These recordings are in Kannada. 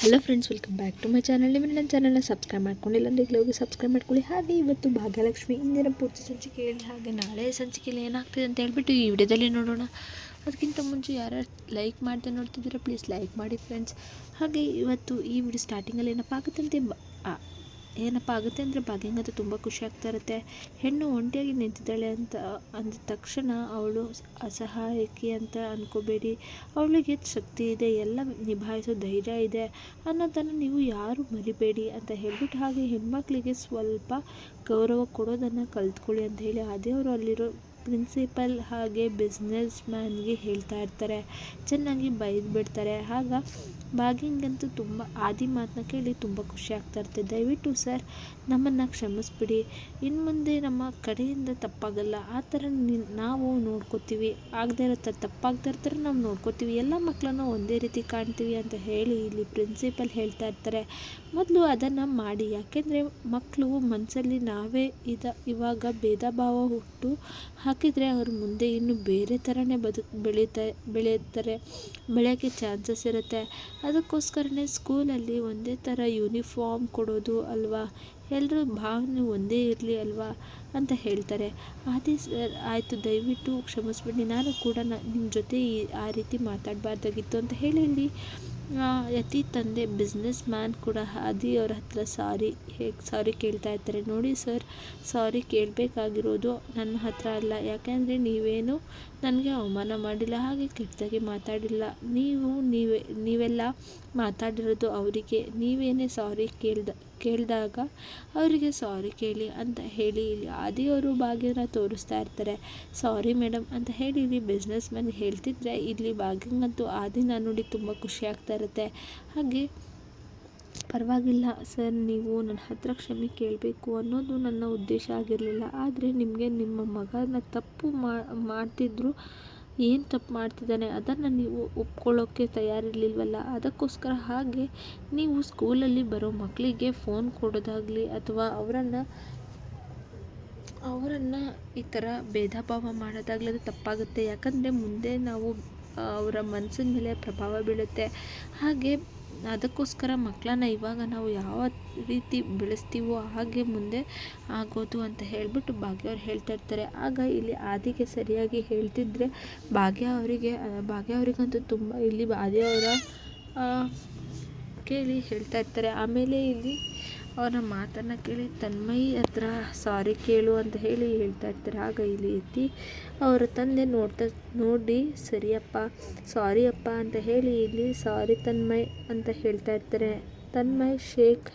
Hello friends welcome back to my channel ನೀವು ನನ್ನ ಚಾನಲ್ನ ಸಬ್ಸ್ಕ್ರೈಬ್ ಮಾಡ್ಕೊಂಡಿಲ್ಲ ಅಂದರೆ ಹೋಗಿ ಸಬ್ಸ್ಕ್ರೈಬ್ ಮಾಡ್ಕೊಳ್ಳಿ. ಹಾಗೆ ಇವತ್ತು ಭಾಗ್ಯಲಕ್ಷ್ಮಿ ಇಂದಿನ ಪೂರ್ತಿ ಹೇಳಿ ಹಾಗೆ ನಾಳೆ ಸಂಚಿಕೆಯಲ್ಲಿ ಏನಾಗ್ತಿದೆ ಅಂತ ಹೇಳ್ಬಿಟ್ಟು ಈ ವಿಡಿಯೋದಲ್ಲಿ ನೋಡೋಣ. ಅದಕ್ಕಿಂತ ಮುಂಚೆ ಯಾರ್ಯಾರು ಲೈಕ್ ಮಾಡ್ತಾ ನೋಡ್ತಿದ್ದೀರಾ ಪ್ಲೀಸ್ ಲೈಕ್ ಮಾಡಿ ಫ್ರೆಂಡ್ಸ್ ಹಾಗೆ ಇವತ್ತು ಈ ವಿಡಿಯೋ ಸ್ಟಾರ್ಟಿಂಗಲ್ಲಿ ಏನಪ್ಪ ಆಗುತ್ತಂತೆ ಏನಪ್ಪ ಆಗುತ್ತೆ ಅಂದರೆ ಭಾಗ್ಯಂಗಂತೂ ತುಂಬ ಖುಷಿ ಆಗ್ತಾ ಇರುತ್ತೆ. ಹೆಣ್ಣು ಒಂಟಿಯಾಗಿ ನಿಂತಿದ್ದಾಳೆ ಅಂತ ಅಂದ ತಕ್ಷಣ ಅವಳು ಅಸಹಾಯಕಿ ಅಂತ ಅಂದ್ಕೋಬೇಡಿ ಅವಳಿಗೆ ಶಕ್ತಿ ಇದೆ, ಎಲ್ಲ ನಿಭಾಯಿಸೋ ಧೈರ್ಯ ಇದೆ. ಅನ್ನೋದನ್ನು ನೀವು ಯಾರು ಮರಿಬೇಡಿ ಅಂತ ಹೇಳ್ಬಿಟ್ಟು ಹಾಗೆ ಹೆಣ್ಮಕ್ಳಿಗೆ ಸ್ವಲ್ಪ ಗೌರವ ಕೊಡೋದನ್ನು ಕಲ್ತ್ಕೊಳ್ಳಿ ಅಂತ ಹೇಳಿ ಅದೇ ಅವರು ಅಲ್ಲಿರೋ ಪ್ರಿನ್ಸಿಪಲ್ ಹಾಗೆ ಬಿಸ್ನೆಸ್ ಮ್ಯಾನ್ಗೆ ಹೇಳ್ತಾ ಇರ್ತಾರೆ. ಚೆನ್ನಾಗಿ ಬೈದ್ಬಿಡ್ತಾರೆ. ಆಗ ಬಾಗಿಂಗಂತೂ ತುಂಬ, ಆದಿ ಮಾತನ್ನ ಕೇಳಿ ತುಂಬ ಖುಷಿ ಆಗ್ತಾ ಇರ್ತದೆ ದಯವಿಟ್ಟು ಸರ್, ನಮ್ಮನ್ನು ಕ್ಷಮಿಸ್ಬಿಡಿ. ಇನ್ನು ಮುಂದೆ ನಮ್ಮ ಕಡೆಯಿಂದ ತಪ್ಪಾಗಲ್ಲ. ಆ ಥರ ನಾವು ನೋಡ್ಕೋತೀವಿ. ಆಗದೇ ಇರೋ ತಪ್ಪಾಗದೇ ಇರೋ ಥರ ನಾವು ನೋಡ್ಕೋತೀವಿ. ಎಲ್ಲ ಮಕ್ಕಳನ್ನು ಒಂದೇ ರೀತಿ ಕಾಣ್ತೀವಿ ಅಂತ ಹೇಳಿ ಇಲ್ಲಿ ಪ್ರಿನ್ಸಿಪಲ್ ಹೇಳ್ತಾ ಇರ್ತಾರೆ. ಮೊದಲು ಅದನ್ನು ಮಾಡಿ. ಯಾಕೆಂದರೆ ಮಕ್ಕಳು ಮನಸ್ಸಲ್ಲಿ ನಾವೇ ಇದ, ಇವಾಗ ಭೇದ ಭಾವ ಹುಟ್ಟು ಹಾಕಿದರೆ ಅವರು ಮುಂದೆ ಇನ್ನು ಬೇರೆ ಥರನೇ ಬದುಕು ಬೆಳೀತಾ, ಬೆಳೆಯುತ್ತಾರೆ, ಬೆಳೆಯೋಕ್ಕೆ ಚಾನ್ಸಸ್ ಇರುತ್ತೆ. ಅದಕ್ಕೋಸ್ಕರನೇ ಸ್ಕೂಲಲ್ಲಿ ಒಂದೇ ಥರ ಯೂನಿಫಾರ್ಮ್ ಕೊಡೋದು ಅಲ್ವಾ? ಎಲ್ಲರೂ ಭಾವನೆ ಒಂದೇ ಇರಲಿ ಅಲ್ವಾ? ಅಂತ ಹೇಳ್ತಾರೆ. ಅದೇ ಸರ್, ಆಯಿತು, ದಯವಿಟ್ಟು ಕ್ಷಮಿಸ್ಬಿಡಿ. ನಾನು ಕೂಡ ನಿಮ್ಮ ಜೊತೆ ಈ, ಆ ರೀತಿ ಮಾತಾಡಬಾರ್ದಾಗಿತ್ತು ಅಂತ ಹೇಳಿ ಯತಿ ತಂದೆ ಬಿಸ್ನೆಸ್ ಮ್ಯಾನ್ ಕೂಡ ಆದಿ ಅವ್ರ ಹತ್ರ ಸಾರಿ ಹೇಗೆ ಸಾರಿ ಕೇಳ್ತಾ ಇರ್ತಾರೆ ನೋಡಿ ಸರ್, ಸಾರಿ ಕೇಳಬೇಕಾಗಿರೋದು ನನ್ನ ಹತ್ರ ಅಲ್ಲ. ಯಾಕೆಂದರೆ ನೀವೇನು ನನಗೆ ಅವಮಾನ ಮಾಡಿಲ್ಲ, ಹಾಗೆ ಕೆಟ್ಟದಾಗಿ ಮಾತಾಡಿಲ್ಲ. ನೀವು, ನೀವೇ, ನೀವೆಲ್ಲ ಮಾತಾಡಿರೋದು ಅವರಿಗೆ. ನೀವೇನೇ ಸಾರಿ ಕೇಳ್ದ, ಕೇಳಿದಾಗ ಅವರಿಗೆ ಸಾರಿ ಕೇಳಿ ಅಂತ ಹೇಳಿ ಇಲ್ಲಿ ಆದಿಯವರು ಭಾಗ್ಯನ ತೋರಿಸ್ತಾ ಇರ್ತಾರೆ. ಸಾರಿ ಮೇಡಮ್ ಅಂತ ಹೇಳಿ ಇಲ್ಲಿ ಬಿಸ್ನೆಸ್ ಮ್ಯಾನ್ ಹೇಳ್ತಿದ್ರೆ ಇಲ್ಲಿ ಭಾಗ್ಯಂಗಂತೂ ಆದಿನ ನೋಡಿ ತುಂಬ ಖುಷಿ ಆಗ್ತಾ ಇರುತ್ತೆ. ಹಾಗೆ ಪರವಾಗಿಲ್ಲ ಸರ್, ನೀವು ನನ್ನ ಹತ್ರ ಕ್ಷಮೆ ಕೇಳಬೇಕು ಅನ್ನೋದು ನನ್ನ ಉದ್ದೇಶ ಆಗಿರಲಿಲ್ಲ. ಆದರೆ ನಿಮಗೆ ನಿಮ್ಮ ಮಗನ ತಪ್ಪು ಮಾಡ್ತಿದ್ರು ಏನು ತಪ್ಪು ಮಾಡ್ತಿದ್ದಾನೆ ಅದನ್ನು ನೀವು ಒಪ್ಕೊಳ್ಳೋಕ್ಕೆ ತಯಾರಿರಲಿಲ್ವಲ್ಲ? ಅದಕ್ಕೋಸ್ಕರ ಹಾಗೆ ನೀವು ಸ್ಕೂಲಲ್ಲಿ ಬರೋ ಮಕ್ಕಳಿಗೆ ಫೋನ್ ಕೊಡೋದಾಗಲಿ ಅಥವಾ ಅವರನ್ನು ಅವರನ್ನು ಈ ಥರ ಭೇದ ಭಾವ ಮಾಡೋದಾಗಲಿ ಅದು ತಪ್ಪಾಗುತ್ತೆ. ಯಾಕಂದರೆ ಮುಂದೆ ನಾವು ಅವರ ಮನಸ್ಸಿನ ಮೇಲೆ ಪ್ರಭಾವ ಬೀಳುತ್ತೆ. ಹಾಗೆ ಅದಕ್ಕೋಸ್ಕರ ಮಕ್ಕಳನ್ನ ಇವಾಗ ನಾವು ಯಾವ ರೀತಿ ಬೆಳೆಸ್ತೀವೋ ಹಾಗೆ ಮುಂದೆ ಆಗೋದು ಅಂತ ಹೇಳಿಬಿಟ್ಟು ಭಾಗ್ಯ ಅವ್ರು ಹೇಳ್ತಾ ಇರ್ತಾರೆ. ಆಗ ಇಲ್ಲಿ ಆದಿಗೆ ಸರಿಯಾಗಿ ಹೇಳ್ತಿದ್ರೆ ಭಾಗ್ಯ ಅವರಿಗೆ, ಭಾಗ್ಯ ಅವರಿಗಂತೂ ತುಂಬ, ಇಲ್ಲಿ ಆದಿ ಅವರ ಕೇಳಿ ಹೇಳ್ತಾ ಇರ್ತಾರೆ. ಆಮೇಲೆ ಇಲ್ಲಿ ಅವನ ಮಾತನ್ನು ಕೇಳಿ ತನ್ಮಯಿ ಹತ್ರ ಸಾರಿ ಕೇಳು ಅಂತ ಹೇಳಿ ಹೇಳ್ತಾ ಇರ್ತಾರೆ. ಆಗ ಇಲ್ಲಿ ಎತ್ತಿ ಅವರ ತಂದೆ ನೋಡ್ತಾ ನೋಡಿ, ಸರಿಯಪ್ಪ ಸಾರಿ ಅಪ್ಪ ಅಂತ ಹೇಳಿ ಇಲ್ಲಿ ಸಾರಿ ತನ್ಮಯ್ ಅಂತ ಹೇಳ್ತಾ ಇರ್ತಾರೆ. ತನ್ಮಯ್ ಶೇಕ್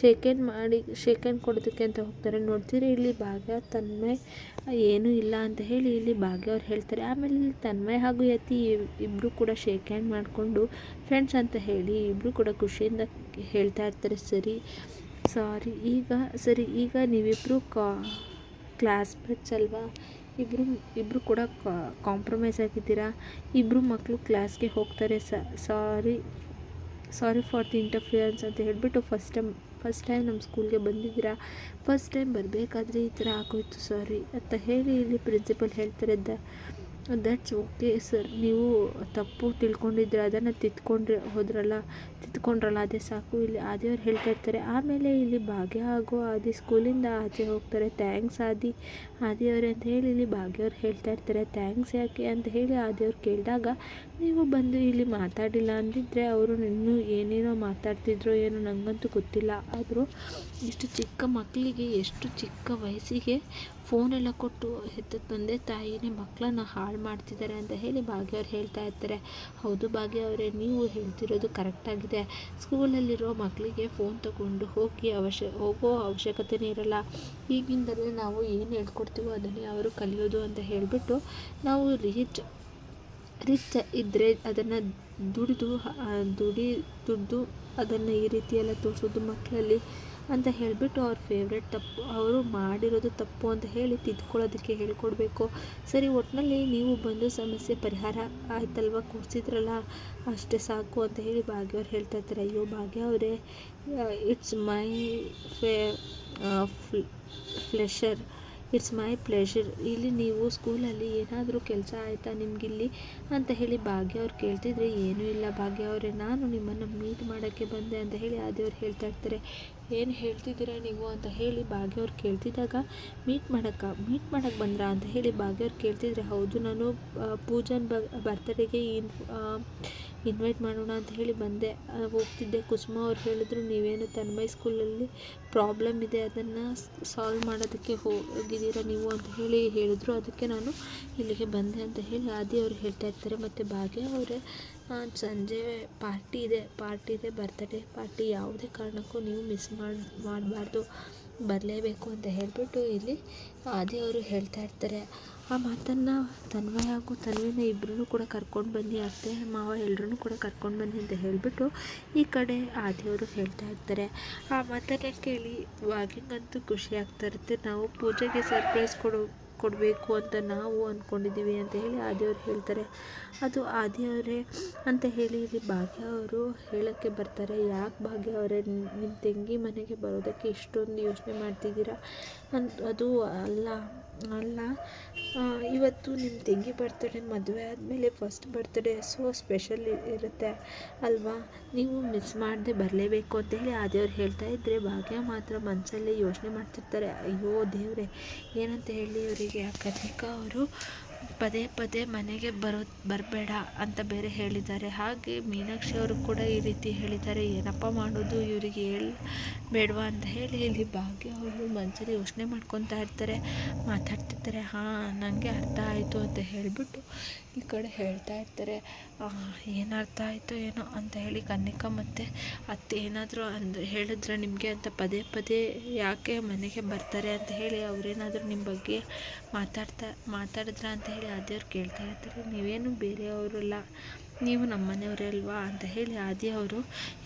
ಶೇಕೆಂಡ್ ಮಾಡಿ ಶೇಕೆಂಡ್ ಕೊಡೋದಕ್ಕೆ ಅಂತ ಹೋಗ್ತಾರೆ. ನೋಡ್ತೀರಿ, ಇಲ್ಲಿ ಭಾಗ್ಯ, ತನ್ಮಯ್ ಏನೂ ಇಲ್ಲ ಅಂತ ಹೇಳಿ ಇಲ್ಲಿ ಭಾಗ್ಯ ಅವ್ರು ಹೇಳ್ತಾರೆ. ಆಮೇಲೆ ಇಲ್ಲಿ ತನ್ಮಯ್ ಹಾಗೂ ಯತಿ ಇಬ್ಬರು ಕೂಡ ಶೇಕ್ ಹ್ಯಾಂಡ್ ಮಾಡಿಕೊಂಡು ಫ್ರೆಂಡ್ಸ್ ಅಂತ ಹೇಳಿ ಇಬ್ಬರು ಕೂಡ ಖುಷಿಯಿಂದ ಹೇಳ್ತಾ ಇರ್ತಾರೆ. ಸರಿ ಸಾರಿ ಈಗ, ಸರಿ, ಈಗ ನೀವಿಬ್ಬರು ಕಾ ಕ್ಲಾಸ್ಮೇಟ್ಸ್ ಅಲ್ವಾ? ಇಬ್ಬರು ಇಬ್ಬರು ಕೂಡ ಕಾಂಪ್ರಮೈಸ್ ಆಗಿದ್ದೀರಾ? ಇಬ್ಬರು ಮಕ್ಕಳು ಕ್ಲಾಸ್ಗೆ ಹೋಗ್ತಾರೆ. Sorry sorry for the interference ಅಂತ ಹೇಳಿಬಿಟ್ಟು ಫಸ್ಟ್ ಟೈಮ್ ಫಸ್ಟ್ ಟೈಮ್ ನಮ್ಮ ಸ್ಕೂಲ್ಗೆ ಬಂದಿದ್ದೀರಾ? ಫಸ್ಟ್ ಟೈಮ್ ಬರಬೇಕಾದ್ರೆ ಈ ಥರ ಆಗೋಯ್ತು ಸಾರಿ ಅಂತ ಹೇಳಿ ಇಲ್ಲಿ ಪ್ರಿನ್ಸಿಪಲ್ ಹೇಳ್ತಾರೆ ದ ದಟ್ಸ್ ಓಕೆ ಸರ್ ನೀವು ತಪ್ಪು ತಿಳ್ಕೊಂಡಿದ್ರೆ, ಅದನ್ನು ತಿದ್ಕೊಂಡ್ರೆ ಹೋದ್ರಲ್ಲ ತಿದ್ಕೊಂಡ್ರಲ್ಲ ಅದೇ ಸಾಕು. ಇಲ್ಲಿ ಆದಿಯವ್ರು ಹೇಳ್ತಾ ಇರ್ತಾರೆ, ಆಮೇಲೆ ಇಲ್ಲಿ ಭಾಗ್ಯ ಆಗೋ ಆದಿ ಸ್ಕೂಲಿಂದ ಆಚೆ ಹೋಗ್ತಾರೆ. ಥ್ಯಾಂಕ್ಸ್ ಆದಿ. ಆದಿಯವ್ರೆ ಅಂತ ಹೇಳಿ ಇಲ್ಲಿ ಭಾಗ್ಯವ್ರು ಹೇಳ್ತಾ ಇರ್ತಾರೆ. ಥ್ಯಾಂಕ್ಸ್ ಯಾಕೆ ಅಂತ ಹೇಳಿ ಆದಿಯವ್ರು ಕೇಳಿದಾಗ, ನೀವು ಬಂದು ಇಲ್ಲಿ ಮಾತಾಡಿಲ್ಲ ಅಂದಿದ್ರೆ ಅವರು ಇನ್ನೂ ಏನೇನೋ ಮಾತಾಡ್ತಿದ್ರು ಏನೋ ನನಗಂತೂ ಗೊತ್ತಿಲ್ಲ. ಆದರೂ ಇಷ್ಟು ಚಿಕ್ಕ ಮಕ್ಕಳಿಗೆ, ಎಷ್ಟು ಚಿಕ್ಕ ವಯಸ್ಸಿಗೆ ಫೋನೆಲ್ಲ ಕೊಟ್ಟು ಹೆತ್ತ ತಂದೆ ತಾಯಿನೇ, ಮಕ್ಕಳನ್ನ ಹಾಳು ಮಾಡ್ತಿದ್ದಾರೆ ಅಂತ ಹೇಳಿ ಭಾಗ್ಯವ್ರು ಹೇಳ್ತಾ ಇರ್ತಾರೆ. ಹೌದು ಭಾಗ್ಯ ಅವರೇ, ನೀವು ಹೇಳ್ತಿರೋದು ಕರೆಕ್ಟಾಗಿದೆ ಸ್ಕೂಲಲ್ಲಿರೋ ಮಕ್ಕಳಿಗೆ ಫೋನ್ ತಗೊಂಡು ಹೋಗಿ ಅವಶ್ಯ, ಹೋಗೋ ಅವಶ್ಯಕತೆನೇ ಇರಲ್ಲ. ಈಗಿಂದಲೇ ನಾವು ಏನು ಹೇಳ್ಕೊಡ್ತೀವೋ ಅದನ್ನೇ ಅವರು ಕಲಿಯೋದು ಅಂತ ಹೇಳಿಬಿಟ್ಟು ನಾವು ರೀಚ್ ರಿಚ್ ಇದ್ದರೆ ಅದನ್ನು ದುಡಿದು, ದುಡಿ, ದುಡ್ದು ಅದನ್ನು ಈ ರೀತಿಯೆಲ್ಲ ತೋರಿಸೋದು ಮಕ್ಕಳಲ್ಲಿ ಅಂತ ಹೇಳಿಬಿಟ್ಟು ಅವ್ರ ಫೇವ್ರೆಟ್ ತಪ್ಪು, ಅವರು ಮಾಡಿರೋದು ತಪ್ಪು ಅಂತ ಹೇಳಿ ತಿದ್ಕೊಳ್ಳೋದಕ್ಕೆ ಹೇಳ್ಕೊಡ್ಬೇಕು. ಸರಿ ಒಟ್ಟಿನಲ್ಲಿ ನೀವು ಬಂದು ಸಮಸ್ಯೆ ಪರಿಹಾರ ಆಯ್ತಲ್ವ? ಕೂರಿಸಿದ್ರಲ್ಲ ಅಷ್ಟೇ ಸಾಕು ಅಂತ ಹೇಳಿ ಭಾಗ್ಯ ಅವ್ರು ಹೇಳ್ತಾ ಇರ್ತಾರೆ ಅಯ್ಯೋ, ಭಾಗ್ಯ ಅವರೇ ಇಟ್ಸ್ ಮೈ ಫೇ ಫ್ಲೆಷರ್ ಇಟ್ಸ್ ಮೈ ಪ್ಲೆಷರ್ ಇಲ್ಲಿ ನೀವು ಸ್ಕೂಲಲ್ಲಿ ಏನಾದರೂ ಕೆಲಸ ಆಯಿತಾ ನಿಮಗಿಲ್ಲಿ? ಅಂತ ಹೇಳಿ ಭಾಗ್ಯ ಅವ್ರು ಕೇಳ್ತಿದ್ರೆ, ಏನೂ ಇಲ್ಲ ಭಾಗ್ಯ ಅವರೇ. ನಾನು ನಿಮ್ಮನ್ನು ಮೀಟ್ ಮಾಡೋಕ್ಕೆ ಬಂದೆ ಅಂತ ಹೇಳಿ ಆದಿಯವ್ರು ಹೇಳ್ತಾ ಇರ್ತಾರೆ. ಏನು ಹೇಳ್ತಿದ್ದೀರಾ ನೀವು ಅಂತ ಹೇಳಿ ಭಾಗ್ಯವ್ರು ಕೇಳ್ತಿದ್ದಾಗ, ಮೀಟ್ ಮಾಡೋಕ್ಕೆ ಮೀಟ್ ಮಾಡೋಕ್ಕೆ ಬಂದ್ರಾ ಅಂತ ಹೇಳಿ ಭಾಗ್ಯವ್ರು ಕೇಳ್ತಿದ್ರೆ, ಹೌದು, ನಾನು ಪೂಜನ್ ಬರ್ತಡೇಗೆ ಇನ್ ಇನ್ವೈಟ್ ಮಾಡೋಣ ಅಂತ ಹೇಳಿ ಬಂದೆ. ಹೋಗ್ತಿದ್ದೆ. ಕುಸುಮ ಅವ್ರು ಹೇಳಿದ್ರು, ನೀವೇನು ತನ್ಮಯ್ ಸ್ಕೂಲಲ್ಲಿ ಪ್ರಾಬ್ಲಮ್ ಇದೆ, ಅದನ್ನು ಸಾಲ್ವ್ ಮಾಡೋದಕ್ಕೆ ಹೋಗಿದ್ದೀರಾ ನೀವು ಅಂತ ಹೇಳಿ ಹೇಳಿದ್ರು. ಅದಕ್ಕೆ ನಾನು ಇಲ್ಲಿಗೆ ಬಂದೆ ಅಂತ ಹೇಳಿ ಆದಿ ಅವರು ಹೇಳ್ತಾ ಇರ್ತಾರೆ. ಮತ್ತು ಭಾಗ್ಯ ಅವರೇ ಸಂಜೆ ಪಾರ್ಟಿ ಇದೆ ಪಾರ್ಟಿ ಇದೆ ಬರ್ತಡೇ ಪಾರ್ಟಿ ಯಾವುದೇ ಕಾರಣಕ್ಕೂ ನೀವು ಮಿಸ್ ಮಾಡಿ, ಮಾಡಬಾರ್ದು, ಬರಲೇಬೇಕು ಅಂತ ಹೇಳಿಬಿಟ್ಟು ಇಲ್ಲಿ ಆದಿ ಅವರು ಹೇಳ್ತಾ ಇರ್ತಾರೆ. ಆ ಮಾತನ್ನು ತನ್ಮಯ ಹಾಗೂ ತನ್ವಿನ ಇಬ್ಬರೂ ಕೂಡ ಕರ್ಕೊಂಡು ಬನ್ನಿ, ಅತ್ತೆ, ಮಾವ ಎಲ್ಲರೂ ಕೂಡ ಕರ್ಕೊಂಡು ಬನ್ನಿ ಅಂತ ಹೇಳಿಬಿಟ್ಟು ಈ ಕಡೆ ಆದಿಯವರು ಹೇಳ್ತಾ ಇರ್ತಾರೆ. ಆ ಮಾತನ್ನು ಕೇಳಿ ವಾಗಿಂಗಂತೂ ಖುಷಿ ಆಗ್ತಾ ಇರುತ್ತೆ. ನಾವು ಪೂಜೆಗೆ ಸರ್ಪ್ರೈಸ್ ಕೊಡೋ ಕೊಡಬೇಕು ಅಂತ ನಾವು ಅಂದ್ಕೊಂಡಿದ್ದೀವಿ ಅಂತ ಹೇಳಿ ಆದಿಯವರು ಹೇಳ್ತಾರೆ. ಅದು ಆದಿಯವರೇ ಅಂತ ಹೇಳಿ ಇಲ್ಲಿ ಭಾಗ್ಯ ಅವರು ಹೇಳೋಕ್ಕೆ ಬರ್ತಾರೆ. ಯಾಕೆ ಭಾಗ್ಯ ಅವರೇ? ನಿಮ್ಮ ತಂಗಿ ಮನೆಗೆ ಬರೋದಕ್ಕೆ ಇಷ್ಟೊಂದು ಯೋಚನೆ ಮಾಡ್ತಿದ್ದೀರಾ? ಅಂತ ಅದು ಅಲ್ಲ. ಅಲ್ಲ ಇವತ್ತು ನಿಮ್ಮ ತಂಗಿ ಬರ್ತಡೇ ಮದುವೆ ಆದಮೇಲೆ ಫಸ್ಟ್ ಬರ್ತಡೇ ಸೊ ಸ್ಪೆಷಲ್ ಇರುತ್ತೆ ಅಲ್ವಾ? ನೀವು ಮಿಸ್ ಮಾಡದೆ ಬರಲೇಬೇಕು ಅಂತೇಳಿ ದೇವ್ರು ಹೇಳ್ತಾ ಇದ್ದರೆ ಭಾಗ್ಯ ಮಾತ್ರ ಮನಸ್ಸಲ್ಲೇ ಯೋಚನೆ ಮಾಡ್ತಿರ್ತಾರೆ. ಅಯ್ಯೋ ದೇವರೇ, ಏನಂತ ಹೇಳಿ ಅವರಿಗೆ ಆ ಕನಿಕಾ ಅವರು ಪದೇ ಪದೇ ಮನೆಗೆ ಬರೋ, ಬರಬೇಡ ಅಂತ ಬೇರೆ ಹೇಳಿದ್ದಾರೆ. ಹಾಗೆ ಮೀನಾಕ್ಷಿ ಅವರು ಕೂಡ ಈ ರೀತಿ ಹೇಳಿದ್ದಾರೆ. ಏನಪ್ಪ ಮಾಡೋದು? ಇವರಿಗೆ ಹೇಳಿ, ಬೇಡವಾ ಅಂತ ಹೇಳಿ ಇಲ್ಲಿ ಭಾಗ್ಯ ಅವರು ಮನಸ್ಸಲ್ಲಿ ಯೋಚನೆ ಮಾಡ್ಕೊತಾ ಇರ್ತಾರೆ, ಮಾತಾಡ್ತಿರ್ತಾರೆ. ಹಾಂ ನನಗೆ ಅರ್ಥ ಆಯಿತು ಅಂತ ಹೇಳಿಬಿಟ್ಟು ಈ ಕಡೆ ಹೇಳ್ತಾ ಇರ್ತಾರೆ. ಏನು ಅರ್ಥ ಆಯಿತು ಏನೋ ಅಂತ ಹೇಳಿ ಕನ್ನಿಕಾ ಮತ್ತು ಅತ್ತೆ ಏನಾದರೂ ಅಂದರೆ ಹೇಳಿದ್ರೆ ನಿಮಗೆ ಅಂತ ಪದೇ ಪದೇ ಯಾಕೆ ಮನೆಗೆ ಬರ್ತಾರೆ ಅಂತ ಹೇಳಿ ಅವರೇನಾದರೂ ನಿಮ್ಮ ಬಗ್ಗೆ ಮಾತಾಡ್ತಾ, ಮಾತಾಡಿದ್ರ ಅಂತ ಹೇಳಿ ಆದಿಯವ್ರು ಕೇಳ್ತಾ ಇರ್ತಾರೆ. ನೀವೇನು ಬೇರೆಯವರಲ್ಲ ನೀವು ನಮ್ಮ ಮನೆಯವರೇ ಅಲ್ವಾ ಅಂತ ಹೇಳಿ ಆದಿ ಅವರು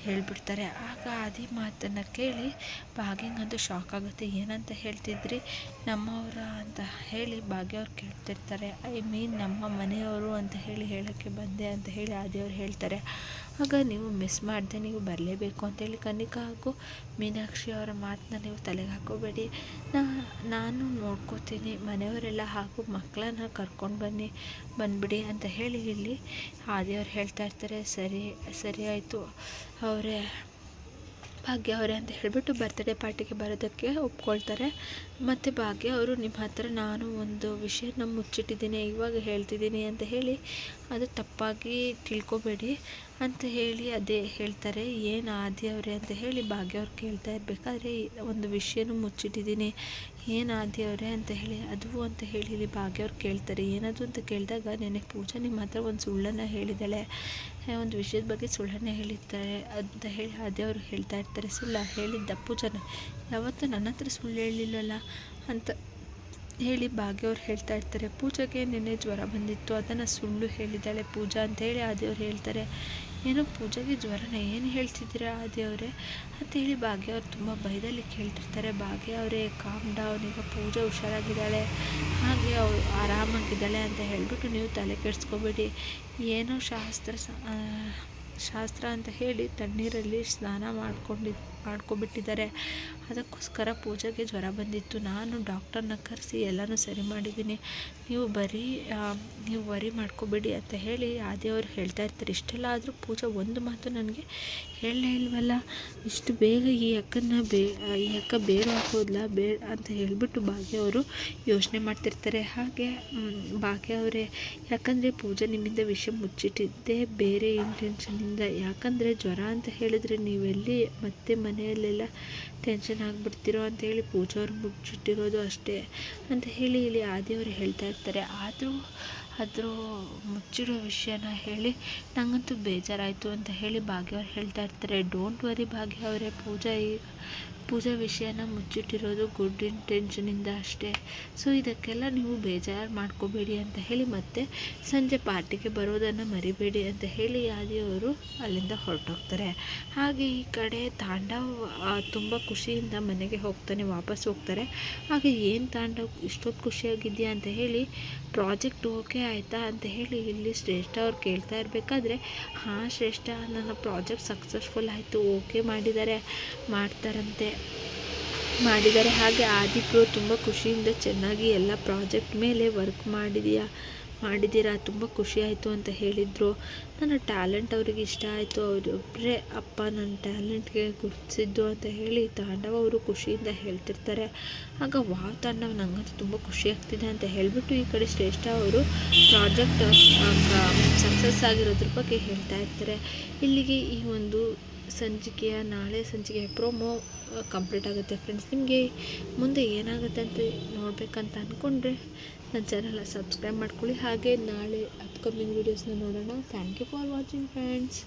ಹೇಳಿಬಿಡ್ತಾರೆ. ಆಗ ಆದಿ ಮಾತನ್ನು ಕೇಳಿ ಭಾಗ್ಯಂಗಂತೂ ಶಾಕ್ ಆಗುತ್ತೆ, ಏನಂತ ಹೇಳ್ತಿದ್ರಿ? ನಮ್ಮವರ ಅಂತ ಹೇಳಿ ಭಾಗ್ಯ ಅವ್ರು ಕೇಳ್ತಿರ್ತಾರೆ. ಐ ಮೀನ್ ನಮ್ಮ ಮನೆಯವರು ಅಂತ ಹೇಳಿ ಹೇಳೋಕ್ಕೆ ಬಂದೆ ಅಂತ ಹೇಳಿ ಆದಿಯವ್ರು ಹೇಳ್ತಾರೆ. ಆಗ ನೀವು ಮಿಸ್ ಮಾಡಿದೆ ನೀವು ಬರಲೇಬೇಕು ಅಂತೇಳಿ ಕನಿಕಾ ಹಾಗೂ ಮೀನಾಕ್ಷಿ ಅವರ ಮಾತನ್ನ ನೀವು ತಲೆಗೆ ಹಾಕೋಬೇಡಿ. ನಾ, ನಾನು ನೋಡ್ಕೋತೀನಿ, ಮನೆಯವರೆಲ್ಲ ಹಾಗೂ ಮಕ್ಕಳನ್ನ ಕರ್ಕೊಂಡು ಬನ್ನಿ, ಬಂದುಬಿಡಿ ಅಂತ ಹೇಳಿ ಇಲ್ಲಿ ಆದಿಯವ್ರು ಹೇಳ್ತಾ ಇರ್ತಾರೆ. ಸರಿ ಸರಿ ಆಯಿತು ಅವರೇ. ಭಾಗ್ಯ ಅವರೇ ಅಂತ ಹೇಳಿಬಿಟ್ಟು ಬರ್ತ್ಡೇ ಪಾರ್ಟಿಗೆ ಬರೋದಕ್ಕೆ ಒಪ್ಕೊಳ್ತಾರೆ. ಮತ್ತು ಭಾಗ್ಯ ಅವರು, ನಿಮ್ಮ ಹತ್ರ ನಾನು ಒಂದು ವಿಷಯನ ಮುಚ್ಚಿಟ್ಟಿದ್ದೀನಿ, ಇವಾಗ ಹೇಳ್ತಿದ್ದೀನಿ ಅಂತ ಹೇಳಿ, ಅದು ತಪ್ಪಾಗಿ ತಿಳ್ಕೊಬೇಡಿ ಅಂತ ಹೇಳಿ ಅದೇ ಹೇಳ್ತಾರೆ. ಏನು ಆದಿ ಅವರೇ ಅಂತ ಹೇಳಿ ಭಾಗ್ಯ ಅವ್ರು ಕೇಳ್ತಾ ಇರಬೇಕಾದ್ರೆ ಒಂದು ವಿಷಯನೂ ಮುಚ್ಚಿಟ್ಟಿದ್ದೀನಿ ಏನು ಆದಿ ಅವರೇ ಅಂತ ಹೇಳಿ ಅದು ಅಂತ ಹೇಳಿ ಇಲ್ಲಿ ಭಾಗ್ಯವ್ರು ಕೇಳ್ತಾರೆ. ಏನದು ಅಂತ ಕೇಳಿದಾಗ ನೆನೆ ಪೂಜಾ ನಿಮ್ಮ ಹತ್ರ ಒಂದು ಸುಳ್ಳನ್ನು ಹೇಳಿದ್ದಾಳೆ. ಒಂದು ವಿಷಯದ ಬಗ್ಗೆ ಸುಳ್ಳನ್ನೇ ಹೇಳಿರ್ತಾರೆ ಅಂತ ಹೇಳಿ ಆದಿ ಅವರು ಹೇಳ್ತಾ ಇರ್ತಾರೆ. ಸುಳ್ಳ ಹೇಳಿದ್ದ ಪೂಜಾನ. ಯಾವತ್ತೂ ನನ್ನ ಹತ್ರ ಸುಳ್ಳು ಹೇಳಿಲ್ಲಲ್ಲ ಅಂತ ಹೇಳಿ ಭಾಗ್ಯವ್ರು ಹೇಳ್ತಾ ಇರ್ತಾರೆ. ಪೂಜೆಗೆ ನಿನ್ನೆ ಜ್ವರ ಬಂದಿತ್ತು. ಅದನ್ನು ಸುಳ್ಳು ಹೇಳಿದ್ದಾಳೆ ಪೂಜಾ ಅಂತ ಹೇಳಿ ಆದಿಯವ್ರು ಹೇಳ್ತಾರೆ. ಏನೋ ಪೂಜೆಗೆ ಜ್ವರನ, ಏನು ಹೇಳ್ತಿದ್ದೀರಾ ಆದಿಯವರೇ ಅಂತ ಹೇಳಿ ಭಾಗ್ಯ ಅವ್ರು ತುಂಬ ಭಯದಲ್ಲಿ ಕೇಳ್ತಿರ್ತಾರೆ. ಭಾಗ್ಯ ಅವರೇ ಕಾಮ್ ಡೌನ್ ಈಗ ಪೂಜೆ ಹುಷಾರಾಗಿದ್ದಾಳೆ, ಹಾಗೆ ಅವಳು ಆರಾಮಾಗಿದ್ದಾಳೆ ಅಂತ ಹೇಳಿಬಿಟ್ಟು ನೀವು ತಲೆ ಕೆಡಿಸ್ಕೋಬೇಡಿ. ಏನೋ ಶಾಸ್ತ್ರ ಶಾಸ್ತ್ರ ಅಂತ ಹೇಳಿ ತಣ್ಣೀರಲ್ಲಿ ಸ್ನಾನ ಮಾಡ್ಕೊಂಡಿದ್ದು ಮಾಡ್ಕೊಬಿಟ್ಟಿದ್ದಾರೆ ಅದಕ್ಕೋಸ್ಕರ ಪೂಜೆಗೆ ಜ್ವರ ಬಂದಿತ್ತು. ನಾನು ಡಾಕ್ಟರ್ನ ಕರೆಸಿ ಎಲ್ಲನೂ ಸರಿ ಮಾಡಿದ್ದೀನಿ. ನೀವು ಬರೀ ನೀವು ವರಿ ಮಾಡ್ಕೋಬೇಡಿ ಅಂತ ಹೇಳಿ ಆದಿಯವರು ಹೇಳ್ತಾ ಇರ್ತಾರೆ. ಇಷ್ಟೆಲ್ಲ ಆದರೂ ಪೂಜೆ ಒಂದು ಮಾತು ನನಗೆ ಹೇಳಲೇ ಇಲ್ವಲ್ಲ? ಇಷ್ಟು ಬೇಗ ಈ ಅಕ್ಕನ ಬೇ, ಈ ಅಕ್ಕ ಬೇರೆ ಹಾಕೋದ್ಲ ಬೇಡ ಅಂತ ಹೇಳಿಬಿಟ್ಟು ಭಾಗ್ಯ ಯೋಚನೆ ಮಾಡ್ತಿರ್ತಾರೆ. ಹಾಗೆ ಭಾಗ್ಯ ಅವರೇ, ಯಾಕಂದರೆ ಪೂಜೆ ನಿಮ್ಮಿಂದ ವಿಷಯ ಮುಚ್ಚಿಟ್ಟಿದ್ದೆ ಬೇರೆ ಇಂಟೆನ್ಷನಿಂದ ಯಾಕಂದರೆ ಜ್ವರ ಅಂತ ಹೇಳಿದರೆ ನೀವೆಲ್ಲಿ ಮತ್ತೆ ಮನೆಯಲ್ಲೆಲ್ಲ ಟೆನ್ಷನ್ ಆಗಿಬಿಡ್ತಿರೋ ಅಂತೇಳಿ ಪೂಜಾವ್ರು ಮುಚ್ಚಿಟ್ಟಿರೋದು ಅಷ್ಟೇ ಅಂತ ಹೇಳಿ ಇಲ್ಲಿ ಆದಿಯವರು ಹೇಳ್ತಾ ಇರ್ತಾರೆ. ಆದರೂ ಅದ್ರ ಮುಚ್ಚಿರೋ ವಿಷಯನ ಹೇಳಿ ನನಗಂತೂ ಬೇಜಾರಾಯಿತು ಅಂತ ಹೇಳಿ ಭಾಗ್ಯ ಅವ್ರು ಹೇಳ್ತಾ ಇರ್ತಾರೆ. ಡೋಂಟ್ ವರಿ ಭಾಗ್ಯ ಅವರೇ, ಪೂಜಾ ಈಗ ಪೂಜಾ ವಿಷಯನ ಮುಚ್ಚಿಟ್ಟಿರೋದು ಗುಡ್ ಇಂಟೆನ್ಷನಿಂದ ಅಷ್ಟೇ. ಸೊ ಇದಕ್ಕೆಲ್ಲ ನೀವು ಬೇಜಾರು ಮಾಡ್ಕೋಬೇಡಿ ಅಂತ ಹೇಳಿ ಮತ್ತೆ ಸಂಜೆ ಪಾರ್ಟಿಗೆ ಬರೋದನ್ನು ಮರಿಬೇಡಿ ಅಂತ ಹೇಳಿ ಆದಿಯವರು ಅಲ್ಲಿಂದ ಹೊರಟೋಗ್ತಾರೆ. ಹಾಗೆ ಈ ಕಡೆ ತಾಂಡವ್ ತುಂಬ ಖುಷಿಯಿಂದ ಮನೆಗೆ ಹೋಗ್ತಾನೆ, ವಾಪಸ್ ಹೋಗ್ತಾರೆ. ಹಾಗೆ ಏನು ತಾಂಡವ್ ಇಷ್ಟೊತ್ತು ಖುಷಿಯಾಗಿದೆಯಾ ಅಂತ ಹೇಳಿ, ಪ್ರಾಜೆಕ್ಟ್ ಓಕೆ ಆಯಿತಾ ಅಂತ ಹೇಳಿ ಇಲ್ಲಿ ಶ್ರೇಷ್ಠ ಅವ್ರು ಕೇಳ್ತಾ ಇರಬೇಕಾದ್ರೆ, ಹಾಂ ಶ್ರೇಷ್ಠ, ನನ್ನ ಪ್ರಾಜೆಕ್ಟ್ ಸಕ್ಸಸ್ಫುಲ್ ಆಯಿತು, ಓಕೆ ಮಾಡಿದ್ದಾರೆ ಮಾಡ್ತಾರಂತೆ. ಮಾಡಿದ್ದಾರೆ ಹಾಗೆ, ಆದಿಪ್ರು, ತುಂಬ ಖುಷಿಯಿಂದ ಚೆನ್ನಾಗಿ ಎಲ್ಲ ಪ್ರಾಜೆಕ್ಟ್ ಮೇಲೆ ವರ್ಕ್ ಮಾಡಿದೀಯಾ? ಮಾಡಿದ್ದೀರಾ? ತುಂಬ ಖುಷಿಯಾಯಿತು ಅಂತ ಹೇಳಿದರು. ನನ್ನ ಟ್ಯಾಲೆಂಟ್ ಅವ್ರಿಗೆ ಇಷ್ಟ ಆಯಿತು. ಅವರೊಬ್ಬರೇ ಅಪ್ಪ ನನ್ನ ಟ್ಯಾಲೆಂಟ್ಗೆ ಗುರುತಿಸಿದ್ದು ಅಂತ ಹೇಳಿ ತಾಂಡವ ಅವರು ಖುಷಿಯಿಂದ ಹೇಳ್ತಿರ್ತಾರೆ. ಆಗ ವಾ ತಾಂಡವ, ನಂಗಂತೂ ತುಂಬ ಖುಷಿ ಆಗ್ತಿದೆ ಅಂತ ಹೇಳಿಬಿಟ್ಟು ಈ ಕಡೆ ಶ್ರೇಷ್ಠ ಅವರು ಪ್ರಾಜೆಕ್ಟ್ ಸಕ್ಸಸ್ ಆಗಿರೋದ್ರ ಬಗ್ಗೆ ಹೇಳ್ತಾ ಇರ್ತಾರೆ. ಇಲ್ಲಿಗೆ ಈ ಒಂದು ಸಂಚಿಕೆಯ, ನಾಳೆ ಸಂಚಿಕೆಯ ಪ್ರೋಮೋ ಕಂಪ್ಲೀಟ್ ಆಗುತ್ತೆ ಫ್ರೆಂಡ್ಸ್ ನಿಮಗೆ ಮುಂದೆ ಏನಾಗುತ್ತೆ ಅಂತ ನೋಡಬೇಕಂತ ಅಂದ್ಕೊಂಡ್ರೆ ನನ್ನ ಚಾನಲ್ನ ಸಬ್ಸ್ಕ್ರೈಬ್ ಮಾಡ್ಕೊಳ್ಳಿ. ಹಾಗೆ ನಾಳೆ ಅಪ್ಕಮಿಂಗ್ ವೀಡಿಯೋಸ್ನ ನೋಡೋಣ. Thank you for watching friends